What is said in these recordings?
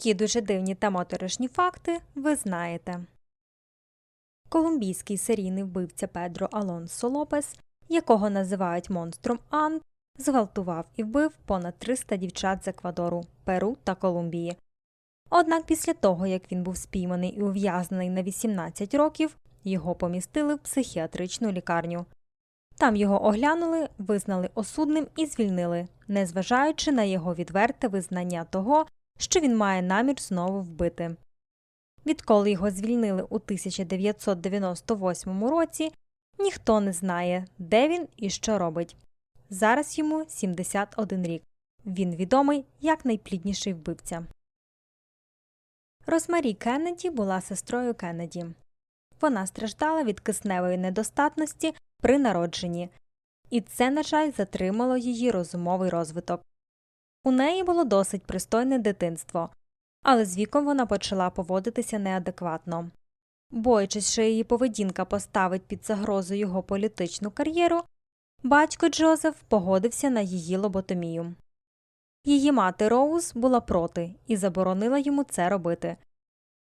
Які дуже дивні та моторошні факти ви знаєте. Колумбійський серійний вбивця Педро Алонсо Лопес, якого називають монстром Ант, зґвалтував і вбив понад 300 дівчат з Еквадору, Перу та Колумбії. Однак після того, як він був спійманий і ув'язнений на 18 років, його помістили в психіатричну лікарню. Там його оглянули, визнали осудним і звільнили, незважаючи на його відверте визнання того, що він має намір знову вбити. Відколи його звільнили у 1998 році, ніхто не знає, де він і що робить. Зараз йому 71 рік. Він відомий як найплідніший вбивця. Розмарі Кеннеді була сестрою Кеннеді. Вона страждала від кисневої недостатності при народженні, і це, на жаль, затримало її розумовий розвиток. У неї було досить пристойне дитинство, але з віком вона почала поводитися неадекватно. Боячись, що її поведінка поставить під загрозу його політичну кар'єру, батько Джозеф погодився на її лоботомію. Її мати Роуз була проти і заборонила йому це робити.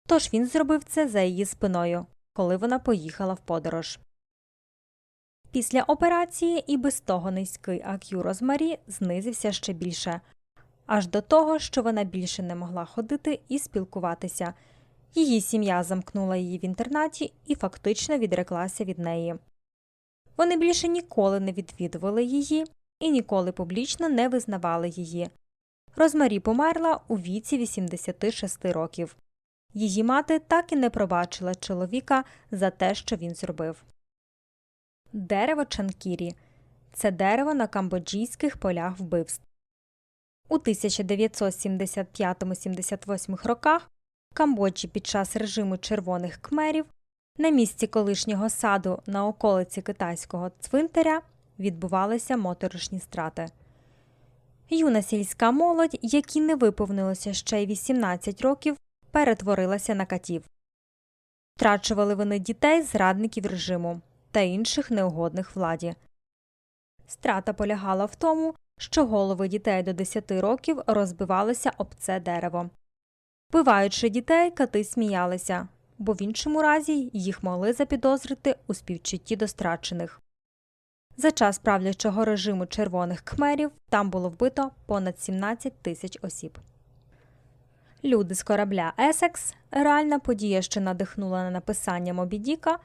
Тож він зробив це за її спиною, коли вона поїхала в подорож. Після операції і без того низький IQ Розмарі знизився ще більше, аж до того, що вона більше не могла ходити і спілкуватися. Її сім'я замкнула її в інтернаті і фактично відреклася від неї. Вони більше ніколи не відвідували її і ніколи публічно не визнавали її. Розмарі померла у віці 86 років. Її мати так і не пробачила чоловіка за те, що він зробив. Дерево Чанкірі це дерево на камбоджійських полях вбивств. У 1975-78 роках в Камбоджі під час режиму червоних кмерів на місці колишнього саду на околиці китайського цвинтаря відбувалися моторошні страти. Юна сільська молодь, якій не виповнилося ще й 18 років, перетворилася на катів. Втрачували вони дітей зрадників режиму та інших неугодних владі. Страта полягала в тому, що голови дітей до 10 років розбивалися об це дерево. Вбиваючи дітей, кати сміялися, бо в іншому разі їх могли запідозрити у співчутті до страчених. За час правлячого режиму червоних кхмерів там було вбито понад 17 тисяч осіб. Люди з корабля Есекс, реальна подія, що надихнула на написання Мобі Діка,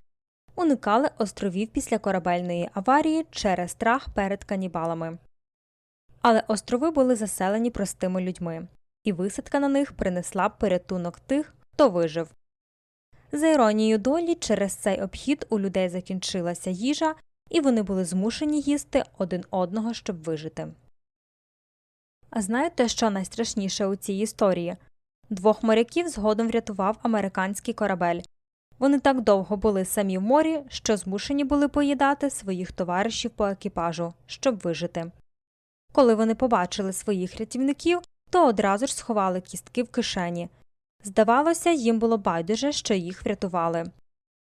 уникали островів після корабельної аварії через страх перед канібалами. Але острови були заселені простими людьми, і висадка на них принесла порятунок тих, хто вижив. За іронією долі, через цей обхід у людей закінчилася їжа, і вони були змушені їсти один одного, щоб вижити. А знаєте, що найстрашніше у цій історії? Двох моряків згодом врятував американський корабель. Вони так довго були самі в морі, що змушені були поїдати своїх товаришів по екіпажу, щоб вижити. Коли вони побачили своїх рятівників, то одразу ж сховали кістки в кишені. Здавалося, їм було байдуже, що їх врятували.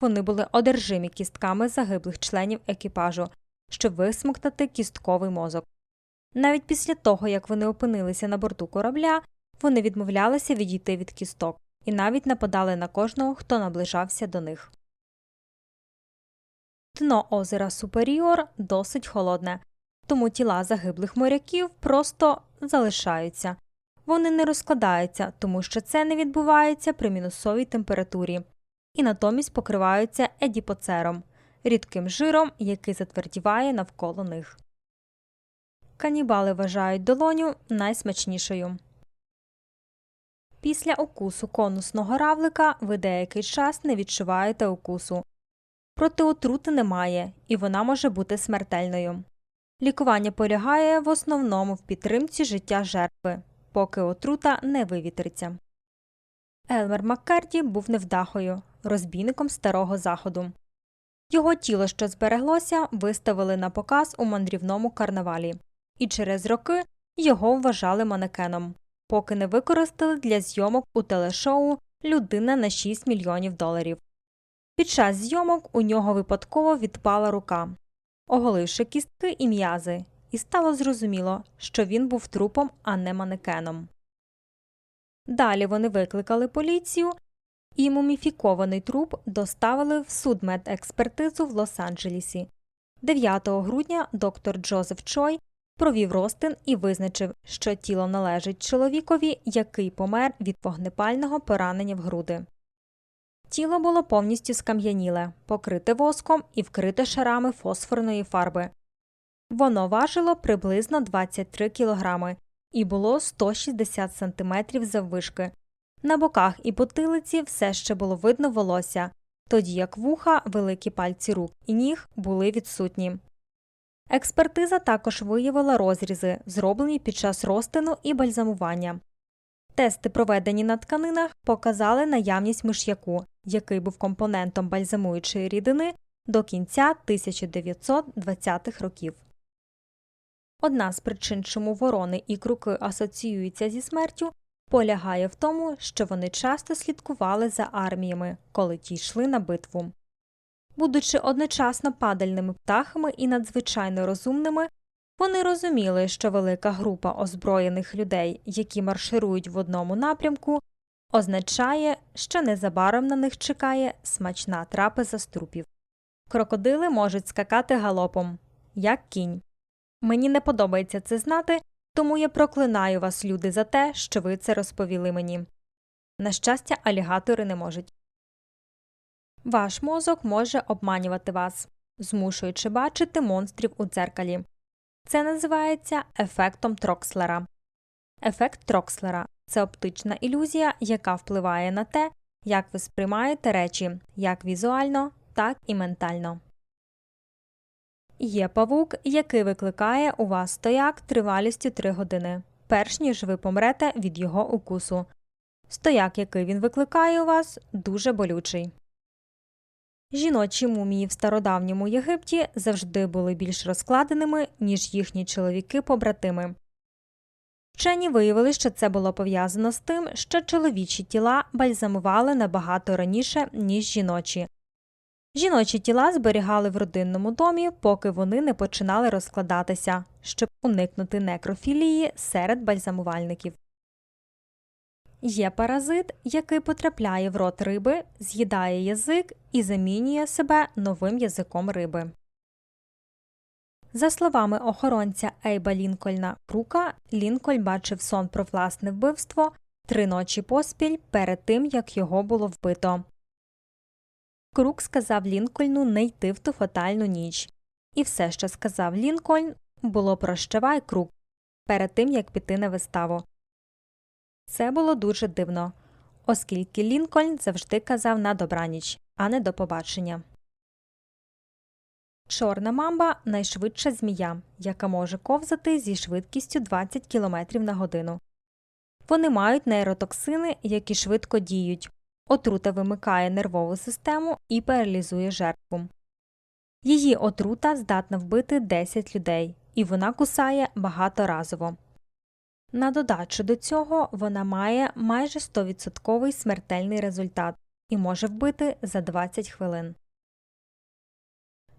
Вони були одержимі кістками загиблих членів екіпажу, щоб висмоктати кістковий мозок. Навіть після того, як вони опинилися на борту корабля, вони відмовлялися відійти від кісток і навіть нападали на кожного, хто наближався до них. Дно озера Суперіор досить холодне, тому тіла загиблих моряків просто залишаються. Вони не розкладаються, тому що це не відбувається при мінусовій температурі, і натомість покриваються едіпоцером рідким жиром, який затвердіває навколо них. Канібали вважають долоню найсмачнішою. Після укусу конусного равлика ви деякий час не відчуваєте укусу. Проте отрути немає, і вона може бути смертельною. Лікування полягає в основному в підтримці життя жертви, поки отрута не вивітриться. Елмер Маккерді був невдахою, розбійником старого заходу. Його тіло, що збереглося, виставили на показ у мандрівному карнавалі, і через роки його вважали манекеном, поки не використали для зйомок у телешоу Людина на 6 мільйонів доларів. Під час зйомок у нього випадково відпала рука, оголивши кістки і м'язи, і стало зрозуміло, що він був трупом, а не манекеном. Далі вони викликали поліцію, і муміфікований труп доставили в судмедекспертизу в Лос-Анджелесі. 9 грудня доктор Джозеф Чой провів розтин і визначив, що тіло належить чоловікові, який помер від вогнепального поранення в груди. Тіло було повністю скам'яніле, покрите воском і вкрите шарами фосфорної фарби. Воно важило приблизно 23 кілограми і було 160 сантиметрів заввишки. На боках і потилиці все ще було видно волосся, тоді як вуха, великі пальці рук і ніг були відсутні. Експертиза також виявила розрізи, зроблені під час розтину і бальзамування. Тести, проведені на тканинах, показали наявність миш'яку, який був компонентом бальзамуючої рідини до кінця 1920-х років. Одна з причин, чому ворони і круки асоціюються зі смертю, полягає в тому, що вони часто слідкували за арміями, коли ті йшли на битву. Будучи одночасно падальними птахами і надзвичайно розумними, вони розуміли, що велика група озброєних людей, які марширують в одному напрямку, означає, що незабаром на них чекає смачна трапеза з трупів. Крокодили можуть скакати галопом, як кінь. Мені не подобається це знати, тому я проклинаю вас, люди, за те, що ви це розповіли мені. На щастя, алігатори не можуть. Ваш мозок може обманювати вас, змушуючи бачити монстрів у дзеркалі. Це називається ефектом Трокслера. Ефект Трокслера це оптична ілюзія, яка впливає на те, як ви сприймаєте речі як візуально, так і ментально. Є павук, який викликає у вас стояк тривалістю 3 години, перш ніж ви помрете від його укусу. Стояк, який він викликає у вас, дуже болючий. Жіночі мумії в стародавньому Єгипті завжди були більш розкладеними, ніж їхні чоловіки-побратими. Вчені виявили, що це було пов'язано з тим, що чоловічі тіла бальзамували набагато раніше, ніж жіночі. Жіночі тіла зберігали в родинному домі, поки вони не починали розкладатися, щоб уникнути некрофілії серед бальзамувальників. Є паразит, який потрапляє в рот риби, з'їдає язик і замінює себе новим язиком риби. За словами охоронця Ейба Лінкольна Крука, Лінкольн бачив сон про власне вбивство три ночі поспіль перед тим, як його було вбито. Крук сказав Лінкольну не йти в ту фатальну ніч. І все, що сказав Лінкольн, було прощавай крук перед тим, як піти на виставу. Це було дуже дивно, оскільки Лінкольн завжди казав на добраніч, а не до побачення. Чорна мамба найшвидша змія, яка може ковзати зі швидкістю 20 км на годину. Вони мають нейротоксини, які швидко діють. Отрута вимикає нервову систему і паралізує жертву. Її отрута здатна вбити 10 людей, і вона кусає багаторазово. На додачу до цього вона має майже 100% смертельний результат і може вбити за 20 хвилин.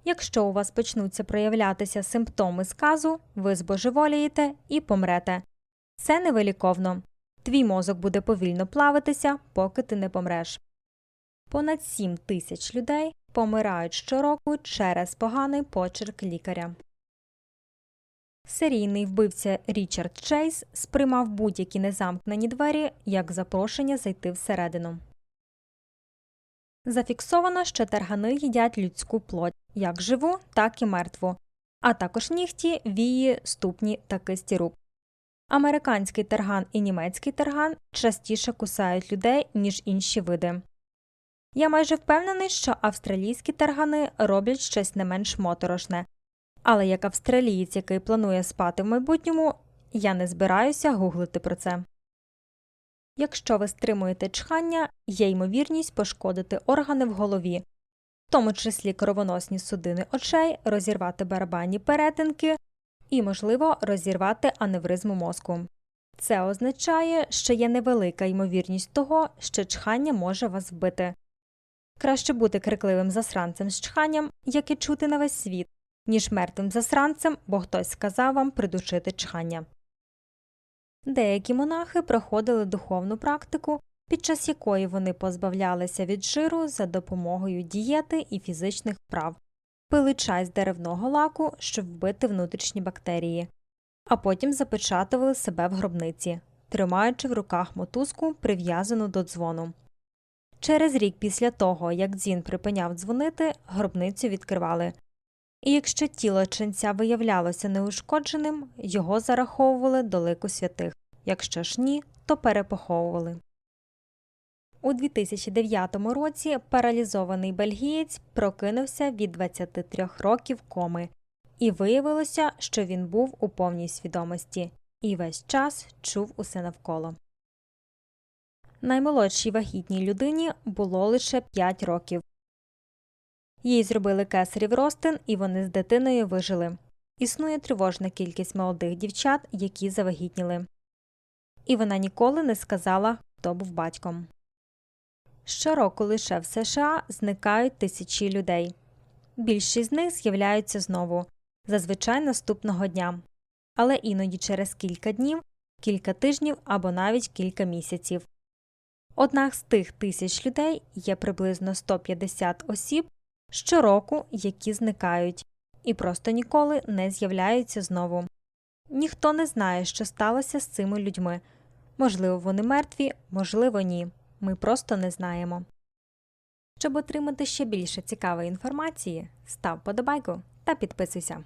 Якщо у вас почнуться проявлятися симптоми сказу, ви збожеволієте і помрете. Це невиліковно. Твій мозок буде повільно плавитися, поки ти не помреш. Понад 7 тисяч людей помирають щороку через поганий почерк лікаря. Серійний вбивця Річард Чейз сприймав будь-які незамкнені двері як запрошення зайти всередину. Зафіксовано, що таргани їдять людську плоть як живу, так і мертву, а також нігті, вії, ступні та кисті рук. Американський тарган і німецький тарган частіше кусають людей, ніж інші види. Я майже впевнений, що австралійські таргани роблять щось не менш моторошне, але як австралієць, який планує спати в майбутньому, я не збираюся гуглити про це. Якщо ви стримуєте чхання, є ймовірність пошкодити органи в голові, в тому числі кровоносні судини очей, розірвати барабанні перетинки і, можливо, розірвати аневризму мозку. Це означає, що є невелика ймовірність того, що чхання може вас вбити. Краще бути крикливим засранцем з чханням, яке чути на весь світ, ніж мертвим засранцем, бо хтось сказав вам придушити чхання. Деякі монахи проходили духовну практику, під час якої вони позбавлялися від жиру за допомогою дієти і фізичних вправ, пили чай з деревного лаку, щоб вбити внутрішні бактерії, а потім запечатували себе в гробниці, тримаючи в руках мотузку, прив'язану до дзвону. Через рік після того, як дзвін припиняв дзвонити, гробницю відкривали. І якщо тіло ченця виявлялося неушкодженим, його зараховували до лику святих, якщо ж ні, то перепоховували. У 2009 році паралізований бельгієць прокинувся від 23 років коми, і виявилося, що він був у повній свідомості і весь час чув усе навколо. Наймолодшій вагітній людині було лише 5 років. Їй зробили кесарів ростин, і вони з дитиною вижили. Існує тривожна кількість молодих дівчат, які завагітніли. І вона ніколи не сказала, хто був батьком. Щороку лише в США зникають тисячі людей. Більшість з них з'являються знову, зазвичай наступного дня, але іноді через кілька днів, кілька тижнів або навіть кілька місяців. Однак з тих тисяч людей є приблизно 150 осіб щороку, які зникають і просто ніколи не з'являються знову. Ніхто не знає, що сталося з цими людьми. Можливо, вони мертві, можливо, ні. Ми просто не знаємо. Щоб отримати ще більше цікавої інформації, став подобайку та підписуйся.